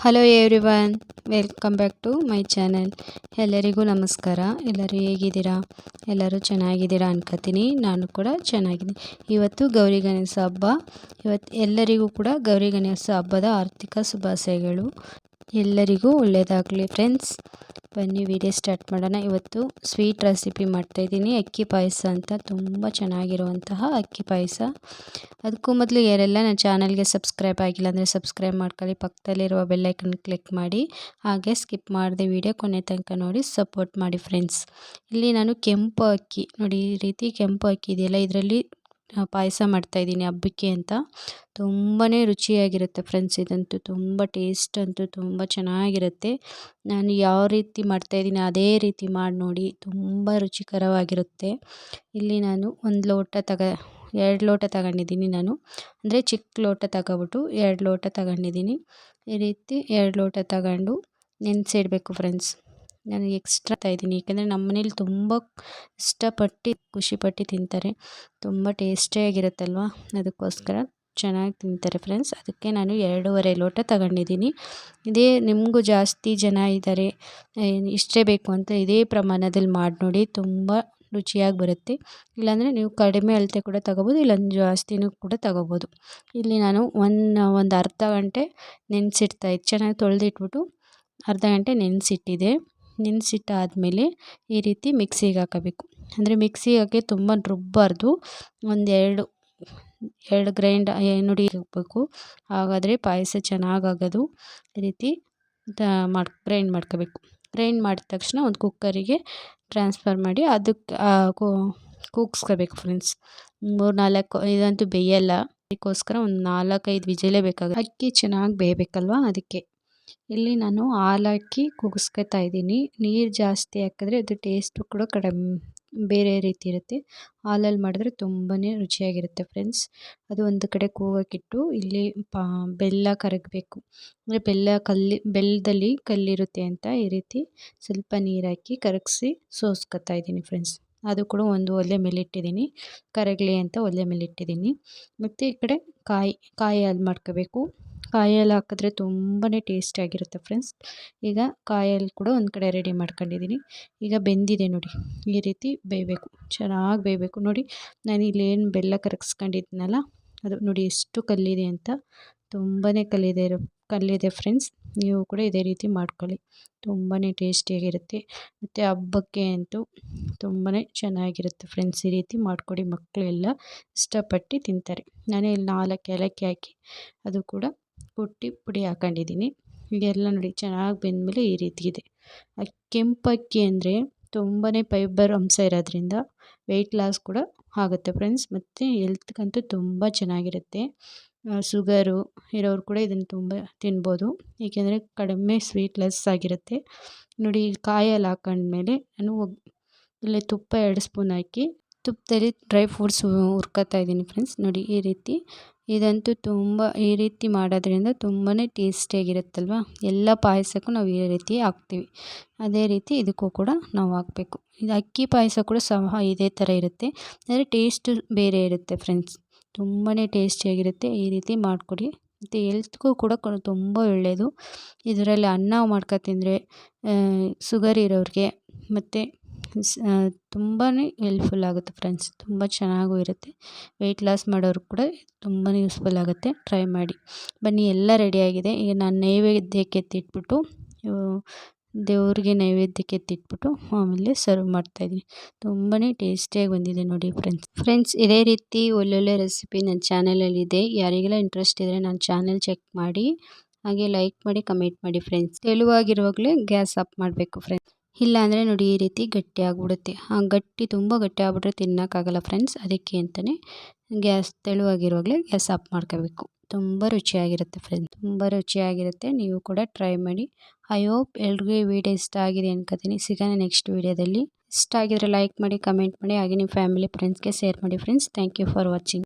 Hello everyone welcome back to my channel ಎಲ್ಲರಿಗೂ ನಮಸ್ಕಾರ. ಎಲ್ಲರೂ ಹೇಗಿದ್ದೀರಾ? ಎಲ್ಲರೂ ಚೆನ್ನಾಗಿದ್ದೀರಾ ಅನ್ಕೋತೀನಿ. ನಾನು ಕೂಡ ಚೆನ್ನಾಗಿದ್ದೀನಿ. ಇವತ್ತು ಗೌರಿ ಗಣೇಶ ಹಬ್ಬ. ಇವತ್ತು ಎಲ್ಲರಿಗೂ ಕೂಡ ಗೌರಿ ಗಣೇಶ ಹಬ್ಬದ ಆರ್ಥಿಕ ಶುಭಾಶಯಗಳು. ಎಲ್ಲರಿಗೂ ಒಳ್ಳೆಯದಾಗಲಿ ಫ್ರೆಂಡ್ಸ್ ಬನ್ನಿ, ವಿಡಿಯೋ ಸ್ಟಾರ್ಟ್ ಮಾಡೋಣ. ಇವತ್ತು ಸ್ವೀಟ್ ರೆಸಿಪಿ ಮಾಡ್ತಾಯಿದ್ದೀನಿ ಅಕ್ಕಿ ಪಾಯಸ ಅಂತ ತುಂಬ ಚೆನ್ನಾಗಿರುವಂತಹ ಅಕ್ಕಿ ಪಾಯಸ. ಅದಕ್ಕೂ ಮೊದಲು ಯಾರೆಲ್ಲ ನನ್ನ ಚಾನಲ್ಗೆ ಸಬ್ಸ್ಕ್ರೈಬ್ ಆಗಿಲ್ಲ ಅಂದರೆ ಸಬ್ಸ್ಕ್ರೈಬ್ ಮಾಡ್ಕೊಳ್ಳಿ. ಪಕ್ಕದಲ್ಲಿರುವ ಬೆಲ್ಲೈಕನ್ ಕ್ಲಿಕ್ ಮಾಡಿ. ಹಾಗೆ ಸ್ಕಿಪ್ ಮಾಡಿದೆ ವಿಡಿಯೋ ಕೊನೆ ತನಕ ನೋಡಿ, ಸಪೋರ್ಟ್ ಮಾಡಿ ಫ್ರೆಂಡ್ಸ್. ಇಲ್ಲಿ ನಾನು ಕೆಂಪು ಅಕ್ಕಿ, ನೋಡಿ ಈ ರೀತಿ ಕೆಂಪು ಅಕ್ಕಿ ಇದೆಯಲ್ಲ, ಇದರಲ್ಲಿ ಪಾಯಸ ಮಾಡ್ತಾಯಿದ್ದೀನಿ ಹಬ್ಬಕ್ಕೆ ಅಂತ. ತುಂಬಾ ರುಚಿಯಾಗಿರುತ್ತೆ ಫ್ರೆಂಡ್ಸ್ ಇದಂತೂ ತುಂಬ ಟೇಸ್ಟ್ ಅಂತೂ ತುಂಬ ಚೆನ್ನಾಗಿರುತ್ತೆ. ನಾನು ಯಾವ ರೀತಿ ಮಾಡ್ತಾಯಿದ್ದೀನಿ ಅದೇ ರೀತಿ ಮಾಡಿ ನೋಡಿ ತುಂಬ ರುಚಿಕರವಾಗಿರುತ್ತೆ. ಇಲ್ಲಿ ನಾನು ಒಂದು ಲೋಟ ತಗ, ಎರಡು ಲೋಟ ತಗೊಂಡಿದ್ದೀನಿ ನಾನು. ಅಂದರೆ ಚಿಕ್ಕ ಲೋಟ ತಗೊಬಿಟ್ಟು ಎರಡು ಲೋಟ ತಗೊಂಡಿದ್ದೀನಿ. ಈ ರೀತಿ ಎರಡು ಲೋಟ ತಗೊಂಡು ನೆನೆಸಿಡ್ಬೇಕು ಫ್ರೆಂಡ್ಸ್ ನಾನು ಎಕ್ಸ್ಟ್ರಾ ಇದ್ದೀನಿ. ಏಕೆಂದರೆ ನಮ್ಮ ಮನೇಲಿ ತುಂಬ ಇಷ್ಟಪಟ್ಟು, ಖುಷಿಪಟ್ಟು ತಿಂತಾರೆ. ತುಂಬ ಟೇಸ್ಟಿಯಾಗಿರುತ್ತಲ್ವ ಅದಕ್ಕೋಸ್ಕರ ಚೆನ್ನಾಗಿ ತಿಂತಾರೆ ಫ್ರೆಂಡ್ಸ್ ಅದಕ್ಕೆ ನಾನು ಎರಡೂವರೆ ಲೋಟ ತಗೊಂಡಿದ್ದೀನಿ. ಇದೇ ನಿಮಗೂ ಜಾಸ್ತಿ ಜನ ಇದ್ದಾರೆ. ಇಷ್ಟೇ ಬೇಕು ಅಂತ ಇದೇ ಪ್ರಮಾಣದಲ್ಲಿ ಮಾಡಿ ನೋಡಿ ತುಂಬ ರುಚಿಯಾಗಿ ಬರುತ್ತೆ. ಇಲ್ಲಾಂದರೆ ನೀವು ಕಡಿಮೆ ಅಳತೆ ಕೂಡ ತಗೋಬೋದು ಇಲ್ಲೊಂದು ಜಾಸ್ತಿನೂ ಕೂಡ ತಗೋಬೋದು. ಇಲ್ಲಿ ನಾನು ಒಂದು ಒಂದು ಅರ್ಧ ಗಂಟೆ ನೆನೆಸಿಡ್ತಾ ಚೆನ್ನಾಗಿ ತೊಳೆದಿಟ್ಬಿಟ್ಟು ಅರ್ಧ ಗಂಟೆ ನೆನೆಸಿಟ್ಟಿದೆ. ನೆನೆಸಿಟ್ಟಾದ್ಮೇಲೆ ಈ ರೀತಿ ಮಿಕ್ಸಿಗೆ ಹಾಕಬೇಕು. ಅಂದರೆ ಮಿಕ್ಸಿಗೆ ತುಂಬ ರುಬ್ಬಾರ್ದು. ಒಂದೆರಡು ಎರಡು ಗ್ರೈಂಡ್ ಏನುಡಿ ಹಾಕಬೇಕು. ಹಾಗಾದರೆ ಪಾಯಸ ಚೆನ್ನಾಗಾಗೋದು. ಈ ರೀತಿ ಮಾಡಿ ಗ್ರೈಂಡ್ ಮಾಡ್ಕೋಬೇಕು. ಗ್ರೈಂಡ್ ಮಾಡಿದ ತಕ್ಷಣ ಒಂದು ಕುಕ್ಕರಿಗೆ ಟ್ರಾನ್ಸ್ಫರ್ ಮಾಡಿ ಅದಕ್ಕೆ ಕೂಗಿಸ್ಕೋಬೇಕು ಫ್ರೆಂಡ್ಸ್. ಮೂರು, ನಾಲ್ಕು, ಇದಂತೂ ಬೇಯಲ್ಲ. ಅದಕ್ಕೋಸ್ಕರ ಒಂದು ನಾಲ್ಕೈದು ವಿಜಲೇ ಬೇಕಾಗುತ್ತೆ. ಅಕ್ಕಿ ಚೆನ್ನಾಗಿ ಬೇಯಬೇಕಲ್ವಾ ಅದಕ್ಕೆ. ಇಲ್ಲಿ ನಾನು ಹಾಲು ಹಾಕಿ ಕೂಗಿಸ್ಕೊತಾ ಇದ್ದೀನಿ. ನೀರು ಜಾಸ್ತಿ ಹಾಕಿದ್ರೆ ಅದು ಟೇಸ್ಟು ಕೂಡ ಕಡಿಮೆ, ಬೇರೆ ರೀತಿ ಇರುತ್ತೆ. ಹಾಲಲ್ಲಿ ಮಾಡಿದ್ರೆ ತುಂಬಾ ರುಚಿಯಾಗಿರುತ್ತೆ ಫ್ರೆಂಡ್ಸ್ ಅದು ಒಂದು ಕಡೆ ಕೂಗೋಕ್ಕಿಟ್ಟು ಇಲ್ಲಿ ಪಾ, ಬೆಲ್ಲ ಕರಗಬೇಕು. ಅಂದರೆ ಬೆಲ್ಲ ಕಲ್ಲಿ ಬೆಲ್ಲದಲ್ಲಿ ಕಲ್ಲಿರುತ್ತೆ ಅಂತ ಈ ರೀತಿ ಸ್ವಲ್ಪ ನೀರು ಹಾಕಿ ಕರಗಿಸಿ ಸೋಸ್ಕೊತಾ ಇದ್ದೀನಿ ಫ್ರೆಂಡ್ಸ್ ಅದು ಕೂಡ ಒಂದು ಒಲೆ ಮೇಲೆ ಇಟ್ಟಿದ್ದೀನಿ. ಕರಗಲಿ ಅಂತ ಒಲೆ ಮೇಲೆ ಇಟ್ಟಿದ್ದೀನಿ. ಮತ್ತು ಈ ಕಡೆ ಕಾಯಿ ಕಾಯಿ ಹಾಲು ಮಾಡ್ಕೋಬೇಕು. ಕಾಯಿ ಹಾಲು ಹಾಕಿದ್ರೆ ತುಂಬಾ ಟೇಸ್ಟಿಯಾಗಿರುತ್ತೆ ಫ್ರೆಂಡ್ಸ್. ಈಗ ಕಾಯಲ್ಲಿ ಕೂಡ ಒಂದು ಕಡೆ ರೆಡಿ ಮಾಡ್ಕೊಂಡಿದ್ದೀನಿ ಈಗ ಬೆಂದಿದೆ ನೋಡಿ, ಈ ರೀತಿ ಬೇಯಬೇಕು, ಚೆನ್ನಾಗಿ ಬೇಯಬೇಕು. ನೋಡಿ, ನಾನು ಇಲ್ಲೇನು ಬೆಲ್ಲ ಕರಗಿಸ್ಕೊಂಡಿದ್ನಲ್ಲ, ಅದು ನೋಡಿ ಎಷ್ಟು ಕಲ್ಲಿದೆ ಅಂತ. ತುಂಬಾ ಕಲ್ಲಿದೆ ಕಲ್ಲಿದೆ ಫ್ರೆಂಡ್ಸ್. ನೀವು ಕೂಡ ಇದೇ ರೀತಿ ಮಾಡ್ಕೊಳ್ಳಿ ತುಂಬಾ ಟೇಸ್ಟಿಯಾಗಿರುತ್ತೆ ಮತ್ತು ಹಬ್ಬಕ್ಕೆ ಅಂತೂ ತುಂಬಾ ಚೆನ್ನಾಗಿರುತ್ತೆ ಫ್ರೆಂಡ್ಸ್, ಈ ರೀತಿ ಮಾಡಿಕೊಡಿ ಮಕ್ಕಳೆಲ್ಲ ಇಷ್ಟಪಟ್ಟು ತಿಂತಾರೆ. ನಾನೇ ಇಲ್ಲಿ ನಾಲ್ಕು ಏಲಕ್ಕಿ ಹಾಕಿ, ಅದು ಕೂಡ ಕುಟ್ಟಿ ಪುಡಿ ಹಾಕೊಂಡಿದ್ದೀನಿ. ಇದೆಲ್ಲ ನೋಡಿ ಚೆನ್ನಾಗಿ ಬೆಂದಮೇಲೆ ಈ ರೀತಿ ಇದೆ ಕೆಂಪಕ್ಕಿ ಅಂದರೆ ತುಂಬಾ ಫೈಬರ್ ಅಂಶ ಇರೋದ್ರಿಂದ ವೆಯ್ಟ್ ಲಾಸ್ ಕೂಡ ಆಗುತ್ತೆ ಫ್ರೆಂಡ್ಸ್ ಮತ್ತು ಎಲ್ತ್ಗಂತೂ ತುಂಬ ಚೆನ್ನಾಗಿರುತ್ತೆ. ಶುಗರು ಇರೋರು ಕೂಡ ಇದನ್ನು ತುಂಬ ತಿನ್ಬೋದು. ಏಕೆಂದರೆ ಕಡಿಮೆ ಸ್ವೀಟ್ಲೆಸ್ ಆಗಿರುತ್ತೆ. ನೋಡಿ ಕಾಯಲ್ಲಿ ಹಾಕೊಂಡ್ಮೇಲೆ ನಾನು ಇಲ್ಲೇ ತುಪ್ಪ ಎರಡು ಸ್ಪೂನ್ ಹಾಕಿ ತುಪ್ಪದಲ್ಲಿ ಡ್ರೈ ಫ್ರೂಟ್ಸ್ ಹುರ್ಕೋತಾ ಇದ್ದೀನಿ ಫ್ರೆಂಡ್ಸ್ ನೋಡಿ ಈ ರೀತಿ ಇದಂತೂ ತುಂಬ ಈ ರೀತಿ ಮಾಡೋದ್ರಿಂದ ತುಂಬಾ ಟೇಸ್ಟಿಯಾಗಿರುತ್ತಲ್ವ? ಎಲ್ಲ ಪಾಯಸಕ್ಕೂ ನಾವು ಈ ರೀತಿ ಹಾಕ್ತೀವಿ. ಅದೇ ರೀತಿ ಇದಕ್ಕೂ ಕೂಡ ನಾವು ಹಾಕಬೇಕು. ಇದು ಅಕ್ಕಿ ಪಾಯಸ ಕೂಡ ಸಹ ಇದೇ ಥರ ಇರುತ್ತೆ. ಆದರೆ ಟೇಸ್ಟು ಬೇರೆ ಇರುತ್ತೆ ಫ್ರೆಂಡ್ಸ್. ತುಂಬಾ ಟೇಸ್ಟಿಯಾಗಿರುತ್ತೆ. ಈ ರೀತಿ ಮಾಡಿಕೊಡಿ. ಮತ್ತು ಎಲ್ತ್ಗೂ ಕೂಡ ತುಂಬ ಒಳ್ಳೆಯದು. ಇದರಲ್ಲಿ ಅನ್ನ ಮಾಡ್ಕೊ ತಿಂದರೆ ಸುಗರ್ ಇರೋರಿಗೆ, ಮತ್ತು ತುಂಬಾ ಹೆಲ್ಪ್ಫುಲ್ ಆಗುತ್ತೆ ಫ್ರೆಂಡ್ಸ್. ತುಂಬ ಚೆನ್ನಾಗೂ ಇರುತ್ತೆ. ವೆಯ್ಟ್ ಲಾಸ್ ಮಾಡೋರು ಕೂಡ ತುಂಬಾ ಯೂಸ್ಫುಲ್ ಆಗುತ್ತೆ. ಟ್ರೈ ಮಾಡಿ. ಬನ್ನಿ, ಎಲ್ಲ ರೆಡಿಯಾಗಿದೆ ಈಗ ನಾನು ನೈವೇದ್ಯಕ್ಕೆ ಎತ್ತಿಟ್ಬಿಟ್ಟು ದೇವ್ರಿಗೆ ನೈವೇದ್ಯಕ್ಕೆ ಎತ್ತಿಟ್ಬಿಟ್ಟು ಆಮೇಲೆ ಸರ್ವ್ ಮಾಡ್ತಾಯಿದ್ದೀನಿ ತುಂಬಾ ಟೇಸ್ಟಿಯಾಗಿ ಬಂದಿದೆ ನೋಡಿ ಫ್ರೆಂಡ್ಸ್. ಫ್ರೆಂಡ್ಸ್, ಇದೇ ರೀತಿ ಒಳ್ಳೊಳ್ಳೆ ರೆಸಿಪಿ ನನ್ನ ಚಾನಲಲ್ಲಿದೆ ಯಾರಿಗೆಲ್ಲ ಇಂಟ್ರೆಸ್ಟ್ ಇದ್ದರೆ ನನ್ನ ಚಾನಲ್ ಚೆಕ್ ಮಾಡಿ, ಹಾಗೆ ಲೈಕ್ ಮಾಡಿ ಕಮೆಂಟ್ ಮಾಡಿ ಫ್ರೆಂಡ್ಸ್. ತೆಳುವಾಗಿರುವಾಗಲೇ ಗ್ಯಾಸ್ ಆಫ್ ಮಾಡಬೇಕು ಫ್ರೆಂಡ್ಸ್. ಇಲ್ಲ ಅಂದರೆ ನೋಡಿ ಈ ರೀತಿ ಗಟ್ಟಿ ಆಗಿಬಿಡುತ್ತೆ ಗಟ್ಟಿ ತುಂಬ ಗಟ್ಟಿ ಆಗಿಬಿಟ್ರೆ ತಿನ್ನೋಕ್ಕಾಗಲ್ಲ ಫ್ರೆಂಡ್ಸ್ ಅದಕ್ಕೆ ಅಂತಲೇ ಗ್ಯಾಸ್ ತೆಳುವಾಗಿರುವಾಗಲೇ ಗ್ಯಾಸ್ ಆಫ್ ಮಾಡ್ಕೋಬೇಕು. ತುಂಬ ರುಚಿಯಾಗಿರುತ್ತೆ ಫ್ರೆಂಡ್ಸ್ ತುಂಬ ರುಚಿಯಾಗಿರುತ್ತೆ. ನೀವು ಕೂಡ ಟ್ರೈ ಮಾಡಿ. ಐ ಹೋಪ್ ಎಲ್ರಿಗೂ ಈ ವಿಡಿಯೋ ಇಷ್ಟ ಆಗಿದೆ ಅನ್ಕೋತೀನಿ. ಸಿಗೋಣ ನೆಕ್ಸ್ಟ್ ವೀಡಿಯೋದಲ್ಲಿ ಇಷ್ಟ ಆಗಿದ್ರೆ ಲೈಕ್ ಮಾಡಿ ಕಮೆಂಟ್ ಮಾಡಿ, ಹಾಗೆ ನಿಮ್ಮ ಫ್ಯಾಮಿಲಿ ಫ್ರೆಂಡ್ಸ್ಗೆ ಶೇರ್ ಮಾಡಿ friends thank you for watching